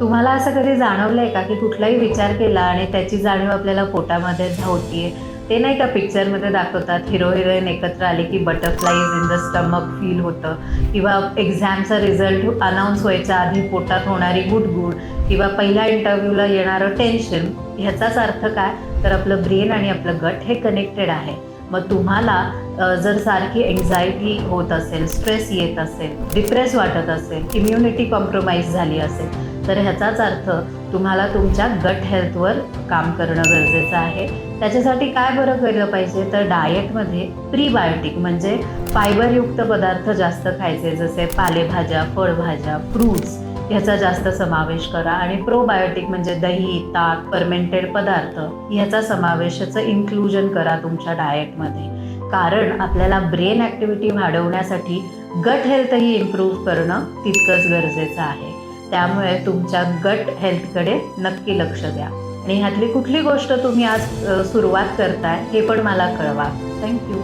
तुम्हाला असं कधी जाणवलंय का की कुठलाही विचार केला आणि त्याची जाणीव आपल्याला पोटामध्ये होतीये? ते नाही का पिक्चरमध्ये दाखवतात हिरो हिरोईन एकत्र आले की butterflies in the stomach feel होतं. किंवा एक्झामचा रिझल्ट अनाऊन्स व्हायच्या आधी पोटात होणारी गुडगुड किंवा पहिल्या इंटरव्ह्यूला येणारं टेन्शन ह्याचाच अर्थ काय? तर आपलं ब्रेन आणि आपलं गट हे कनेक्टेड आहे. मग तुम्हाला जर सारखी एन्झायटी होत असेल स्ट्रेस येत असेल डिप्रेस वाटत असेल इम्युनिटी कॉम्प्रोमाइज झाली असेल तर ह्याचाच अर्थ तुम्हाला तुमच्या गट हेल्थवर काम करणं गरजेचं आहे. त्याच्यासाठी काय बरं केलं पाहिजे? तर डाएटमध्ये प्रीबायोटिक म्हणजे फायबरयुक्त पदार्थ जास्त खायचे जसे पालेभाज्या फळभाज्या फ्रूट्स ह्याचा जास्त समावेश करा. आणि प्रोबायोटिक म्हणजे दही ताक फर्मेंटेड पदार्थ ह्याचा समावेशाचं इन्क्लुजन करा तुमच्या डाएटमध्ये कारण आपल्याला ब्रेन ॲक्टिव्हिटी वाढवण्यासाठी गट हेल्थही इम्प्रूव्ह करणं तितकंच गरजेचं आहे. त्यामुळे तुमच्या गट हेल्थकडे नक्की लक्ष द्या. आणि ह्यातली कुठली गोष्ट तुम्ही आज सुरुवात करताय हे पण मला कळवा. थँक्यू